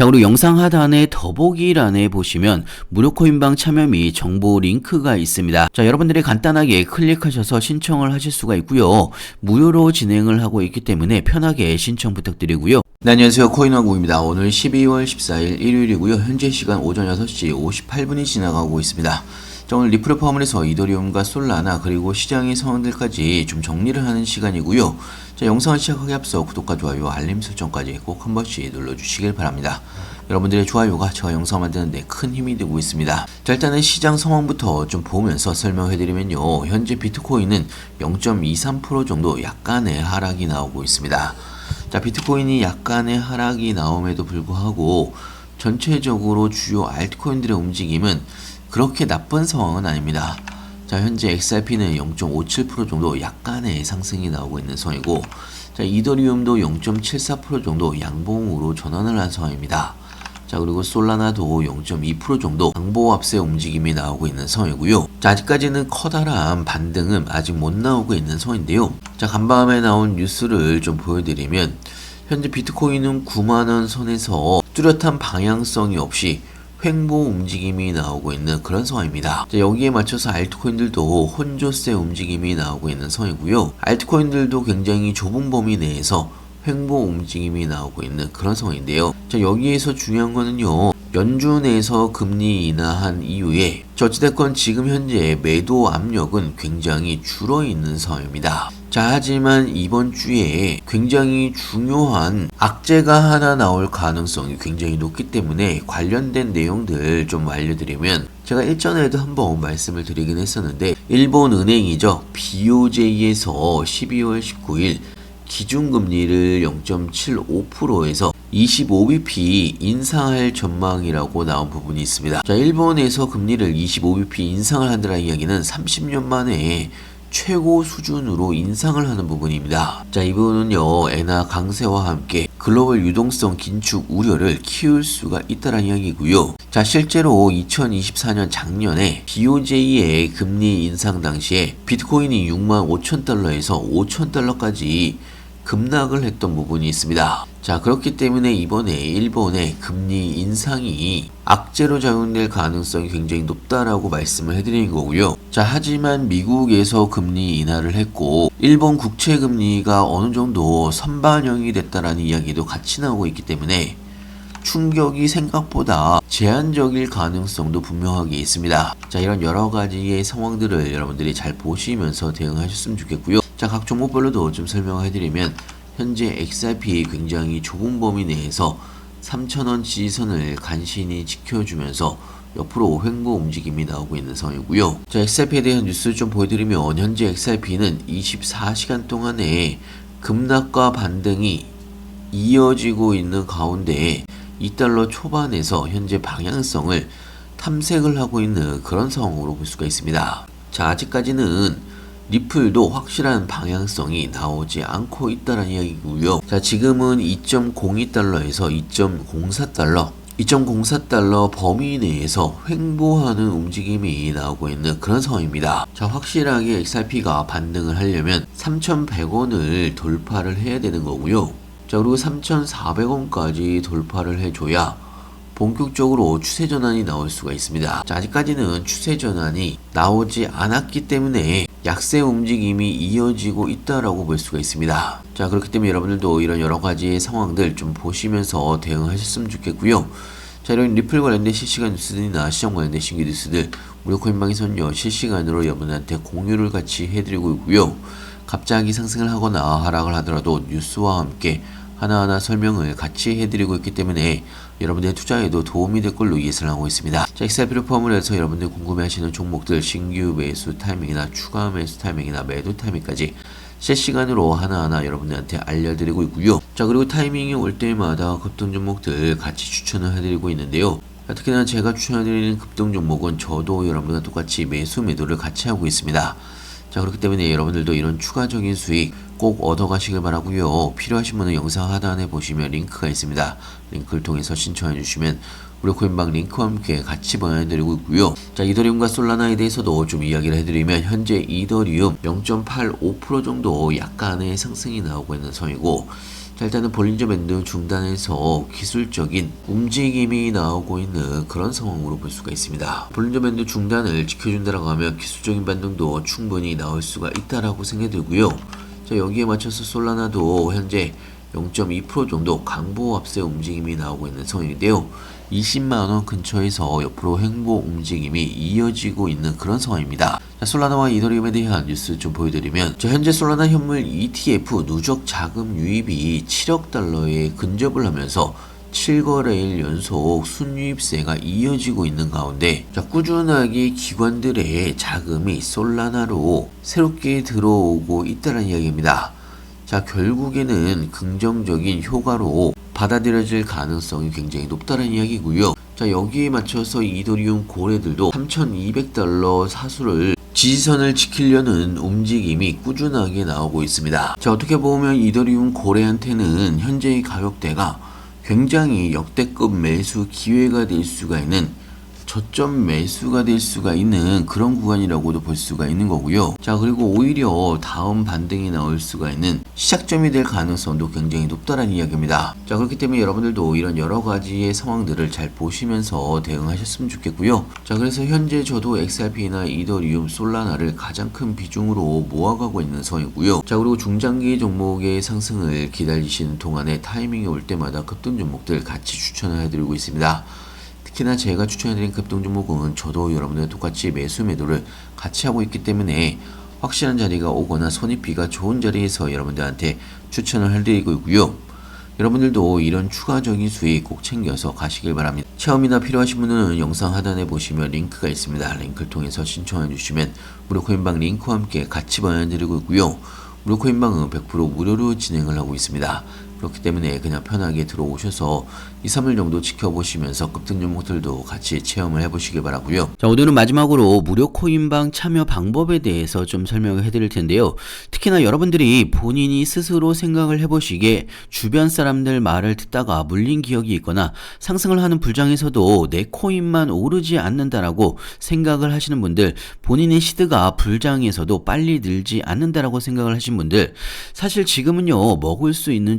자, 그리고 영상 하단에 더보기란에 보시면 무료 코인방 참여 및 정보 링크가 있습니다. 자, 여러분들이 간단하게 클릭하셔서 신청을 하실 수가 있고요. 무료로 진행을 하고 있기 때문에 편하게 신청 부탁드리고요. 네, 안녕하세요. 코인왕국입니다. 오늘 12월 14일 일요일이고요. 현재 시간 오전 6시 58분이 지나가고 있습니다. 자, 오늘 리플을 포함해서 이더리움과 솔라나 그리고 시장의 상황들까지 좀 정리를 하는 시간이고요. 자, 영상을 시작하기 앞서 구독과 좋아요, 알림 설정까지 꼭 한 번씩 눌러주시길 바랍니다. 여러분들의 좋아요가 제가 영상 만드는데 큰 힘이 되고 있습니다. 자, 일단은 시장 상황부터 좀 보면서 설명해드리면요. 현재 비트코인은 0.23% 정도 약간의 하락이 나오고 있습니다. 자, 비트코인이 약간의 하락이 나옴에도 불구하고 전체적으로 주요 알트코인들의 움직임은 그렇게 나쁜 상황은 아닙니다. 자, 현재 XRP는 0.57% 정도 약간의 상승이 나오고 있는 상황이고, 자, 이더리움도 0.74% 정도 양봉으로 전환을 한 상황입니다. 자, 그리고 솔라나도 0.2% 정도 양보 합세 움직임이 나오고 있는 상황이고요. 자, 아직까지는 커다란 반등은 아직 못 나오고 있는 상황인데요. 자, 간밤에 나온 뉴스를 좀 보여드리면, 현재 비트코인은 9만원 선에서 뚜렷한 방향성이 없이 횡보 움직임이 나오고 있는 그런 상황입니다. 자, 여기에 맞춰서 알트코인들도 혼조세 움직임이 나오고 있는 상황이고요. 알트코인들도 굉장히 좁은 범위 내에서 횡보 움직임이 나오고 있는 그런 상황인데요. 자, 여기에서 중요한 거는요. 연준에서 금리 인하한 이후에 어찌됐건 지금 현재 매도 압력은 굉장히 줄어 있는 상황입니다. 자, 하지만 이번 주에 굉장히 중요한 악재가 하나 나올 가능성이 굉장히 높기 때문에 관련된 내용들 좀 알려드리면 제가 일전에도 한번 말씀을 드리긴 했었는데 일본 은행이죠. BOJ에서 12월 19일 기준금리를 0.75%에서 25bp 인상할 전망이라고 나온 부분이 있습니다. 자, 일본에서 금리를 25bp 인상을 한다는 이야기는 30년 만에 최고 수준으로 인상을 하는 부분입니다. 자, 이 부분은요, 엔화 강세와 함께 글로벌 유동성 긴축 우려를 키울 수가 있다는 이야기고요. 자, 실제로 2024년 작년에 BOJ의 금리 인상 당시에 비트코인이 6만 5천 달러에서 5천 달러까지 급락을 했던 부분이 있습니다. 자, 그렇기 때문에 이번에 일본의 금리 인상이 악재로 작용될 가능성이 굉장히 높다라고 말씀을 해드리는 거고요. 자, 하지만 미국에서 금리 인하를 했고, 일본 국채 금리가 어느 정도 선반영이 됐다라는 이야기도 같이 나오고 있기 때문에 충격이 생각보다 제한적일 가능성도 분명하게 있습니다. 자, 이런 여러 가지의 상황들을 여러분들이 잘 보시면서 대응하셨으면 좋겠고요. 자, 각 종목별로도 좀 설명해드리면 현재 XRP 굉장히 좁은 범위 내에서 3,000원 지지선을 간신히 지켜주면서 옆으로 횡보 움직임이 나오고 있는 상황이고요. 자, XRP에 대한 뉴스를 좀 보여드리면 현재 XRP는 24시간 동안에 급락과 반등이 이어지고 있는 가운데 2달러 초반에서 현재 방향성을 탐색을 하고 있는 그런 상황으로 볼 수가 있습니다. 자, 아직까지는 리플도 확실한 방향성이 나오지 않고 있다는 이야기고요. 자, 지금은 2.02달러에서 2.04달러 2.04달러 범위 내에서 횡보하는 움직임이 나오고 있는 그런 상황입니다. 자, 확실하게 XRP가 반등을 하려면 3,100원을 돌파를 해야 되는 거고요. 자, 그리고 3,400원까지 돌파를 해줘야 본격적으로 추세 전환이 나올 수가 있습니다. 자, 아직까지는 추세 전환이 나오지 않았기 때문에 약세 움직임이 이어지고 있다라고 볼 수가 있습니다. 자, 그렇기 때문에 여러분들도 이런 여러 가지의 상황들 좀 보시면서 대응하셨으면 좋겠고요. 자, 이런 리플 관련된 실시간 뉴스들이나 시장 관련된 신규 뉴스들 무료 코인방에서는요 실시간으로 여러분한테 공유를 같이 해드리고 있고요. 갑자기 상승을 하거나 하락을 하더라도 뉴스와 함께 하나하나 설명을 같이 해드리고 있기 때문에 여러분들의 투자에도 도움이 될 걸로 예상을 하고 있습니다. 자, 엑셀피를 포함을 해서 여러분들 궁금해하시는 종목들 신규 매수 타이밍이나 추가 매수 타이밍이나 매도 타이밍까지 실시간으로 하나하나 여러분들한테 알려드리고 있고요. 자 그리고 타이밍이 올 때마다 급등 종목들 같이 추천을 해드리고 있는데요. 특히나 제가 추천해드리는 급등 종목은 저도 여러분들과 똑같이 매수 매도를 같이 하고 있습니다. 자 그렇기 때문에 여러분들도 이런 추가적인 수익 꼭 얻어가시길 바라고요. 필요하신 분은 영상 하단에 보시면 링크가 있습니다. 링크를 통해서 신청해 주시면 우리 코인방 링크와 함께 같이 보내드리고 있고요. 자 이더리움과 솔라나에 대해서도 좀 이야기를 해드리면 현재 이더리움 0.85% 정도 약간의 상승이 나오고 있는 선이고 자, 일단은 볼린저 밴드 중단에서 기술적인 움직임이 나오고 있는 그런 상황으로 볼 수가 있습니다. 볼린저 밴드 중단을 지켜준다라고 하면 기술적인 반등도 충분히 나올 수가 있다라고 생각이 들고요. 자, 여기에 맞춰서 솔라나도 현재 0.2% 정도 강보 합세 움직임이 나오고 있는 상황인데요. 20만원 근처에서 옆으로 행보 움직임이 이어지고 있는 그런 상황입니다. 자, 솔라나와 이더리움에 대한 뉴스 좀 보여드리면 자, 현재 솔라나 현물 ETF 누적 자금 유입이 7억 달러에 근접을 하면서 7거래일 연속 순유입세가 이어지고 있는 가운데 자, 꾸준하게 기관들의 자금이 솔라나로 새롭게 들어오고 있다는 이야기입니다. 자, 결국에는 긍정적인 효과로 받아들여질 가능성이 굉장히 높다는 이야기고요. 자, 여기에 맞춰서 이더리움 고래들도 3,200달러 사수를 지지선을 지키려는 움직임이 꾸준하게 나오고 있습니다. 자, 어떻게 보면 이더리움 고래한테는 현재의 가격대가 굉장히 역대급 매수 기회가 될 수가 있는 저점 매수가 될 수가 있는 그런 구간이라고도 볼 수가 있는 거고요. 자, 그리고 오히려 다음 반등이 나올 수가 있는 시작점이 될 가능성도 굉장히 높다는 이야기입니다. 자, 그렇기 때문에 여러분들도 이런 여러 가지의 상황들을 잘 보시면서 대응하셨으면 좋겠고요. 자, 그래서 현재 저도 XRP나 이더리움, 솔라나를 가장 큰 비중으로 모아가고 있는 상황이고요. 자, 그리고 중장기 종목의 상승을 기다리시는 동안에 타이밍이 올 때마다 급등 종목들 같이 추천을 해드리고 있습니다. 특히나 제가 추천해드린 급등 종목은 저도 여러분들 똑같이 매수 매도를 같이 하고 있기 때문에 확실한 자리가 오거나 손익비가 좋은 자리에서 여러분들한테 추천을 해드리고 있고요. 여러분들도 이런 추가적인 수익 꼭 챙겨서 가시길 바랍니다. 체험이나 필요하신 분은 영상 하단에 보시면 링크가 있습니다. 링크를 통해서 신청해 주시면 무료 코인방 링크와 함께 같이 보내드리고 있고요. 무료 코인방은 100% 무료로 진행을 하고 있습니다. 그렇기 때문에 그냥 편하게 들어오셔서 2, 3일 정도 지켜보시면서 급등 종목들도 같이 체험을 해보시기 바라고요. 자 오늘은 마지막으로 무료 코인방 참여 방법에 대해서 좀 설명을 해드릴 텐데요. 특히나 여러분들이 본인이 스스로 생각을 해보시기에 주변 사람들 말을 듣다가 물린 기억이 있거나 상승을 하는 불장에서도 내 코인만 오르지 않는다라고 생각을 하시는 분들 본인의 시드가 불장에서도 빨리 늘지 않는다라고 생각을 하신 분들 사실 지금은요 먹을 수 있는